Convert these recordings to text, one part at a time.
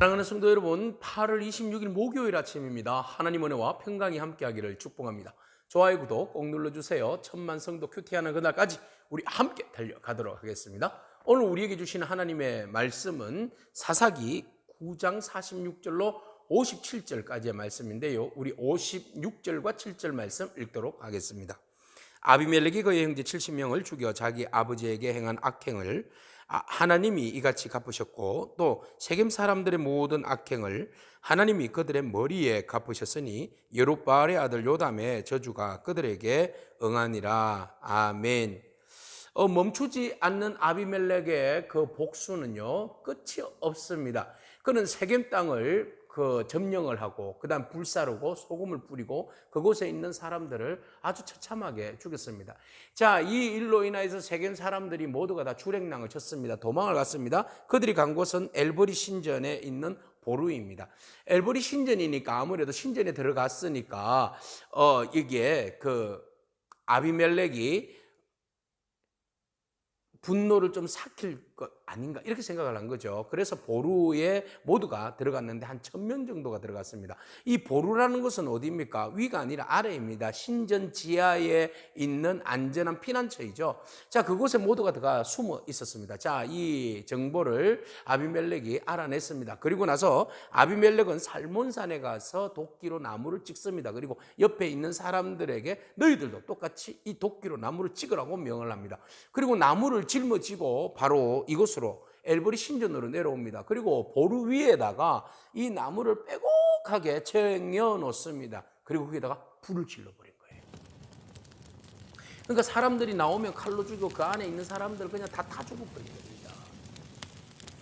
사랑하는 성도 여러분, 8월 26일 목요일 아침입니다. 하나님 은혜와 평강이 함께하기를 축복합니다. 좋아요, 구독 꼭 눌러주세요. 천만 성도 큐티하는 그날까지 우리 함께 달려가도록 하겠습니다. 오늘 우리에게 주시는 하나님의 말씀은 사사기 9장 46절로 57절까지의 말씀인데요. 우리 56절과 7절 말씀 읽도록 하겠습니다. 아비멜렉이 그의 형제 70명을 죽여 자기 아버지에게 행한 악행을 아, 하나님이 이같이 갚으셨고 또 세겜 사람들의 모든 악행을 하나님이 그들의 머리에 갚으셨으니 여룻바알의 아들 요담의 저주가 그들에게 응하니라 아멘. 어, 멈추지 않는 아비멜렉의 그 복수는요 끝이 없습니다. 그는 세겜 땅을 그 점령을 하고 그다음 불사르고 소금을 뿌리고 그곳에 있는 사람들을 아주 처참하게 죽였습니다. 자, 이 일로 인하여서 세겜 사람들이 모두가 다 출행랑을 쳤습니다. 도망을 갔습니다. 그들이 간 곳은 엘버리 신전에 있는 보루입니다. 엘버리 신전이니까 아무래도 신전에 들어갔으니까 어 이게 그 아비멜렉이 분노를 좀 삭힐 것 아닌가 이렇게 생각을 한 거죠. 그래서 보루에 모두가 들어갔는데 한 천 명 정도가 들어갔습니다. 이 보루라는 것은 어디입니까? 위가 아니라 아래입니다. 신전 지하에 있는 안전한 피난처이죠. 자, 그곳에 모두가 들어가 숨어 있었습니다. 자, 이 정보를 아비멜렉이 알아냈습니다. 그리고 나서 아비멜렉은 살몬산에 가서 도끼로 나무를 찍습니다. 그리고 옆에 있는 사람들에게 너희들도 똑같이 이 도끼로 나무를 찍으라고 명을 합니다. 그리고 나무를 짊어지고 바로 이곳으로 엘버리 신전으로 내려옵니다. 그리고 보루 위에다가 이 나무를 빼곡하게 챙겨 놓습니다. 그리고 거기다가 불을 질러 버린 거예요. 그러니까 사람들이 나오면 칼로 죽이고 그 안에 있는 사람들을 그냥 다 타 죽어버린 겁니다.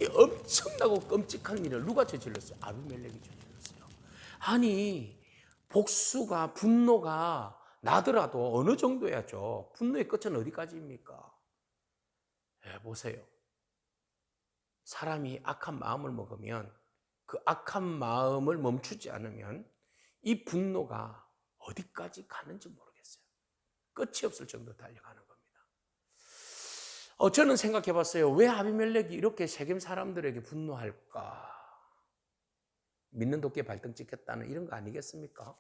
이 엄청나고 끔찍한 일을 누가 저질렀어요? 아비멜렉이 저질렀어요. 아니 복수가 분노가 나더라도 어느 정도야죠. 분노의 끝은 어디까지입니까? 예, 보세요. 사람이 악한 마음을 먹으면 그 악한 마음을 멈추지 않으면 이 분노가 어디까지 가는지 모르겠어요. 끝이 없을 정도 달려가는 겁니다. 어, 저는 생각해 봤어요. 왜 아비멜렉이 이렇게 세겜 사람들에게 분노할까? 믿는 도끼에 발등 찍혔다는 이런 거 아니겠습니까?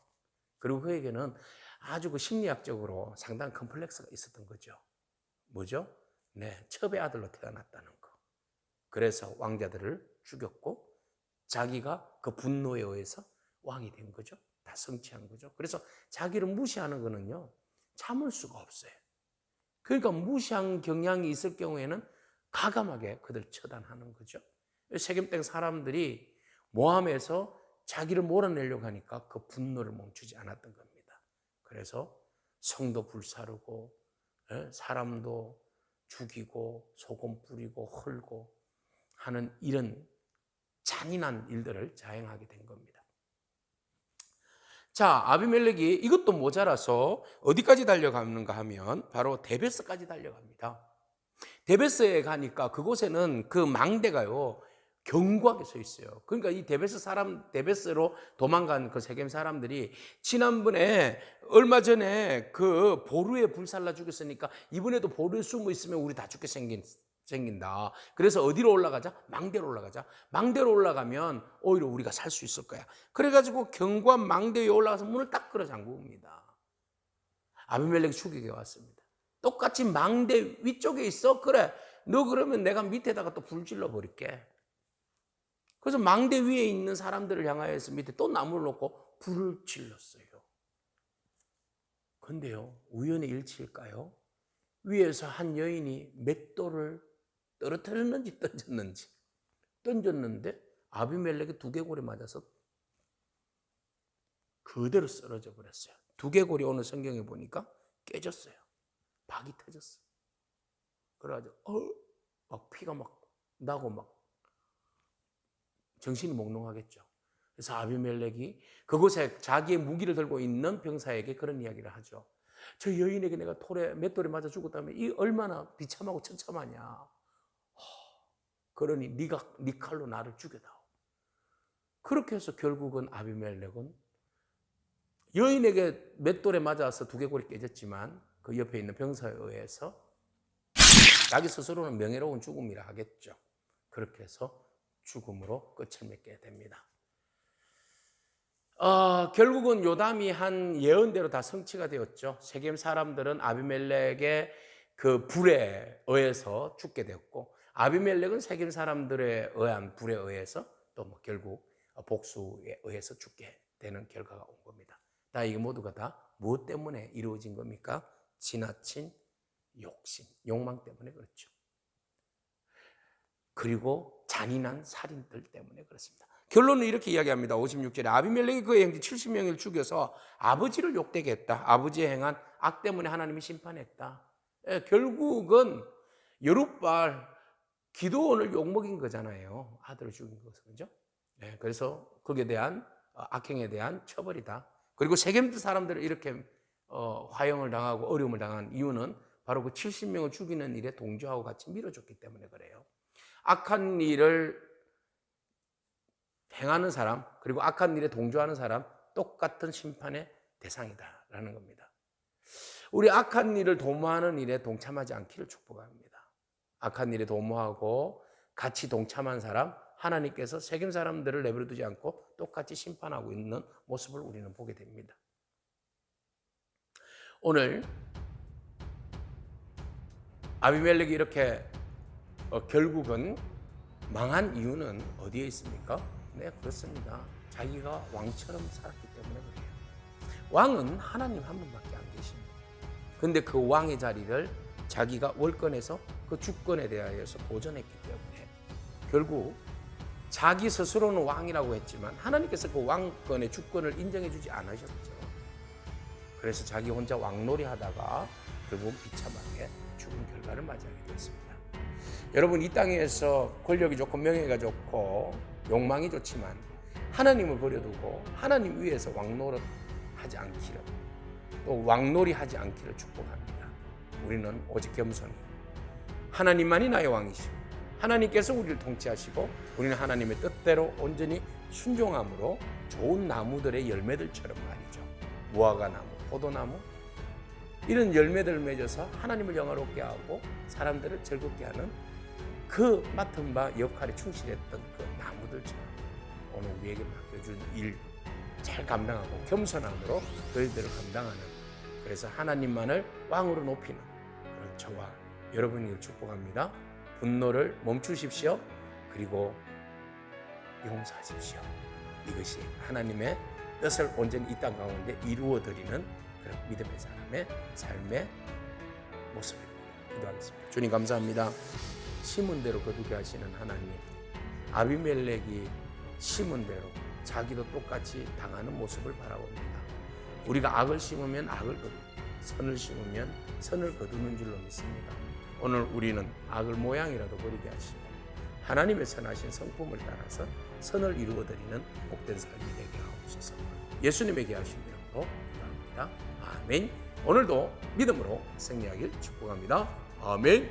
그리고 그에게는 아주 그 심리학적으로 상당한 컴플렉스가 있었던 거죠. 뭐죠? 네, 첩의 아들로 태어났다는 거. 그래서 왕자들을 죽였고 자기가 그 분노에 의해서 왕이 된 거죠. 다 성취한 거죠. 그래서 자기를 무시하는 거는요. 참을 수가 없어요. 그러니까 무시한 경향이 있을 경우에는 가감하게 그들 처단하는 거죠. 세겜 사람들이 모함에서 자기를 몰아내려고 하니까 그 분노를 멈추지 않았던 겁니다. 그래서 성도 불사르고 예, 사람도 죽이고 소금 뿌리고 헐고 하는 이런 잔인한 일들을 자행하게 된 겁니다. 자, 아비멜렉이 이것도 모자라서 어디까지 달려가는가 하면 바로 데베스까지 달려갑니다. 데베스에 가니까 그곳에는 그 망대가요. 견고하게 서 있어요. 그러니까 이 데베스 사람, 데베스로 도망간 그 세겜 사람들이 지난번에 얼마 전에 그 보루에 불살라 죽였으니까 이번에도 보루에 숨어 있으면 우리 다 죽게 생긴 생긴다. 그래서 어디로 올라가자? 망대로 올라가자. 망대로 올라가면 오히려 우리가 살 수 있을 거야. 그래가지고 견고한 망대 위에 올라가서 문을 딱 끌어 잠굽니다. 아비멜렉이 죽이게 왔습니다. 똑같이 망대 위쪽에 있어? 그래. 너 그러면 내가 밑에다가 또 불 질러 버릴게. 그래서 망대 위에 있는 사람들을 향하여서 밑에 또 나무를 놓고 불을 질렀어요. 근데요, 우연의 일치일까요? 위에서 한 여인이 맷돌을 떨어뜨렸는지 던졌는지 던졌는데 아비멜렉이 두개골에 맞아서 그대로 쓰러져 버렸어요. 두개골이 오늘 성경에 보니까 깨졌어요. 박이 터졌어. 그래가지고 어, 막 피가 막 나고 막 정신이 몽롱하겠죠. 그래서 아비멜렉이 그곳에 자기의 무기를 들고 있는 병사에게 그런 이야기를 하죠. 저 여인에게 내가 돌에 맷돌에 맞아 죽었다면 이 얼마나 비참하고 처참하냐. 그러니 네가 네 칼로 나를 죽여다오. 그렇게 해서 결국은 아비멜렉은 여인에게 맷돌에 맞아서 두개골이 깨졌지만 그 옆에 있는 병사에 의해서 자기 스스로는 명예로운 죽음이라 하겠죠. 그렇게 해서 죽음으로 끝을 맺게 됩니다. 어, 결국은 요담이 한 예언대로 다 성취가 되었죠. 세겜 사람들은 아비멜렉의 그 불에 의해서 죽게 되었고 아비멜렉은 세겜 사람들에 의한 불에 의해서 또 뭐 결국 복수에 의해서 죽게 되는 결과가 온 겁니다. 다 이게 모두가 다 무엇 때문에 이루어진 겁니까? 지나친 욕심, 욕망 때문에 그렇죠. 그리고 잔인한 살인들 때문에 그렇습니다. 결론은 이렇게 이야기합니다. 56절에 아비멜렉이 그의 형제 70명을 죽여서 아버지를 욕되게 했다. 아버지의 행한 악 때문에 하나님이 심판했다. 예, 결국은 여룻발 기도원을 욕먹인 거잖아요. 아들을 죽인 것은 그죠? 예, 그래서 거기에 대한 어, 악행에 대한 처벌이다. 그리고 세겜 사람들을 이렇게 어, 화형을 당하고 어려움을 당한 이유는 바로 그 70명을 죽이는 일에 동조하고 같이 밀어줬기 때문에 그래요. 악한 일을 행하는 사람 그리고 악한 일에 동조하는 사람 똑같은 심판의 대상이다라는 겁니다. 우리 악한 일을 도모하는 일에 동참하지 않기를 축복합니다. 악한 일에 도모하고 같이 동참한 사람 하나님께서 세겜 사람들을 내버려 두지 않고 똑같이 심판하고 있는 모습을 우리는 보게 됩니다. 오늘 아비멜렉이 이렇게 어, 결국은 망한 이유는 어디에 있습니까? 네, 그렇습니다. 자기가 왕처럼 살았기 때문에 그래요. 왕은 하나님 한 분밖에 안 계십니다. 근데 그 왕의 자리를 자기가 월권에서 그 주권에 대하여서 도전했기 때문에 결국 자기 스스로는 왕이라고 했지만 하나님께서 그 왕권의 주권을 인정해 주지 않으셨죠. 그래서 자기 혼자 왕놀이 하다가 결국 비참하게 죽은 결과를 맞이하게 되었습니다. 여러분 이 땅에서 권력이 좋고 명예가 좋고 욕망이 좋지만 하나님을 버려두고 하나님 위에서 왕노릇 하지 않기를 또 왕놀이 하지 않기를 축복합니다. 우리는 오직 겸손히 하나님만이 나의 왕이시고 하나님께서 우리를 통치하시고 우리는 하나님의 뜻대로 온전히 순종함으로 좋은 나무들의 열매들처럼 말이죠. 무화과 나무, 포도나무. 이런 열매들을 맺어서 하나님을 영화롭게 하고 사람들을 즐겁게 하는 그 맡은 바 역할에 충실했던 그 나무들처럼 오늘 우리에게 맡겨준 일 잘 감당하고 겸손함으로 너희들을 감당하는 그래서 하나님만을 왕으로 높이는 저와 여러분을 축복합니다. 분노를 멈추십시오. 그리고 용서하십시오. 이것이 하나님의 뜻을 온전히 이 땅 가운데 이루어 드리는 그런 믿음의 사람의 삶의 모습입니다. 기도하겠습니다. 주님 감사합니다. 심은 대로 거두게 하시는 하나님. 아비멜렉이 심은 대로 자기도 똑같이 당하는 모습을 바라봅니다. 우리가 악을 심으면 악을 거두고 선을 심으면 선을 거두는 줄로 믿습니다. 오늘 우리는 악을 모양이라도 버리게 하시고 하나님의 선하신 성품을 따라서 선을 이루어 드리는 복된 삶이 되게 하옵소서. 예수님에게 하신 이름으로 기도합니다. 아멘. 오늘도 믿음으로 승리하길 축복합니다. 아멘.